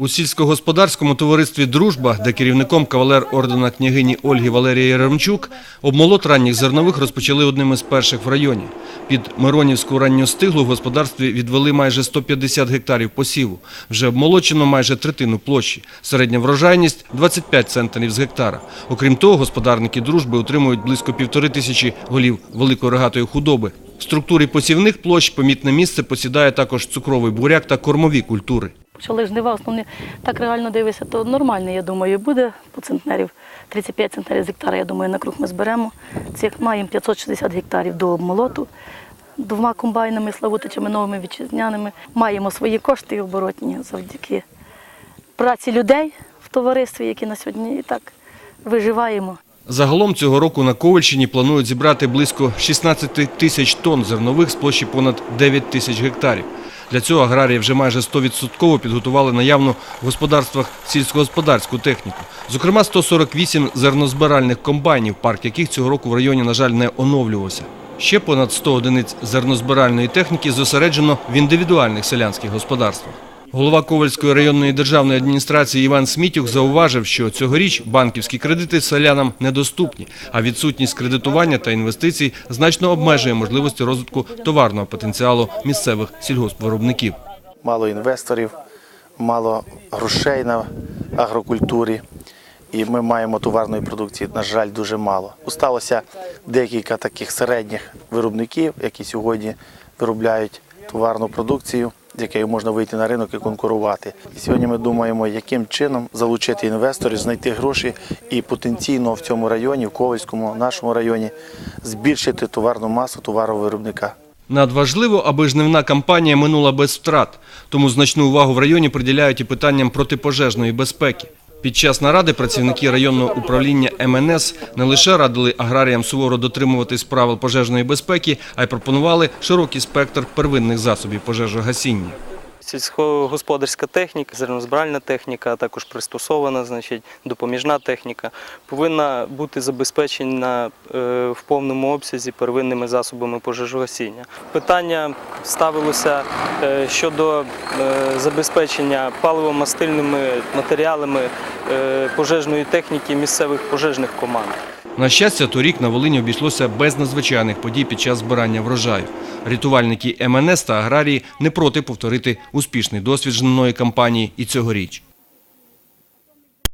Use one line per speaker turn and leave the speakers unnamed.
У сільськогосподарському товаристві Дружба, де керівником кавалер ордена княгині Ольги Валерія Яремчук, обмолот ранніх зернових розпочали одним із перших в районі. Під Миронівську ранньостиглу в господарстві відвели майже 150 гектарів посіву. Вже обмолочено майже третину площі. Середня врожайність 25 центнерів з гектара. Окрім того, господарники дружби отримують близько півтори тисячі голів великої рогатої худоби. Структурі посівних площ помітне місце посідає також цукровий буряк та кормові культури.
Почали жнива, основні так реально дивишся, то нормально, я думаю, буде по центнерів. 35 центнерів з гектара, я думаю, на круг ми зберемо. Цих маємо 560 гектарів до обмолоту. Двома комбайнами, славутичами новими вітчизняними. Маємо свої кошти і оборотні завдяки праці людей в товаристві, які на сьогодні і так виживаємо.
Загалом цього року на Ковальщині планують зібрати близько 16 тисяч тонн зернових з площі понад 9 тисяч гектарів. Для цього аграрії вже майже 100% підготували наявну в господарствах сільськогосподарську техніку. Зокрема, 148 зернозбиральних комбайнів, парк яких цього року в районі, на жаль, не оновлювався. Ще понад 100 одиниць зернозбиральної техніки зосереджено в індивідуальних селянських господарствах. Голова Ковальської районної державної адміністрації Іван Смітюк зауважив, що цьогоріч банківські кредити селянам недоступні, а відсутність кредитування та інвестицій значно обмежує можливості розвитку товарного потенціалу місцевих сільгоспвиробників.
мало інвесторів, мало грошей на агрокультурі. І ми маємо товарної продукції, на жаль, дуже мало. Осталося декілька таких середніх виробників, які сьогодні виробляють товарну продукцію, з якою можна вийти на ринок і конкурувати. І сьогодні ми думаємо, яким чином залучити інвесторів, знайти гроші і потенційно в цьому районі, в Ковальському, нашому районі, збільшити товарну масу товаровиробника.
Надважливо, аби жнивна кампанія минула без втрат, тому значну увагу в районі приділяють і питанням протипожежної безпеки. Під час наради працівники районного управління МНС не лише радили аграріям суворо дотримуватись правил пожежної безпеки, а й пропонували широкий спектр первинних засобів пожежогасіння.
Сільськогосподарська техніка, зернозбиральна техніка, а також пристосована, значить, допоміжна техніка, повинна бути забезпечена е, в повному обсязі первинними засобами пожежогасіння. Питання ставилося е, щодо е, забезпечення паливомастильними матеріалами пожежної техніки місцевих пожежних команд.
На щастя, торік на Волині обійшлося без надзвичайних подій під час збирання врожаю. Рятувальники МНС та аграрії не проти повторити успішний досвід жнивної кампанії і цьогоріч.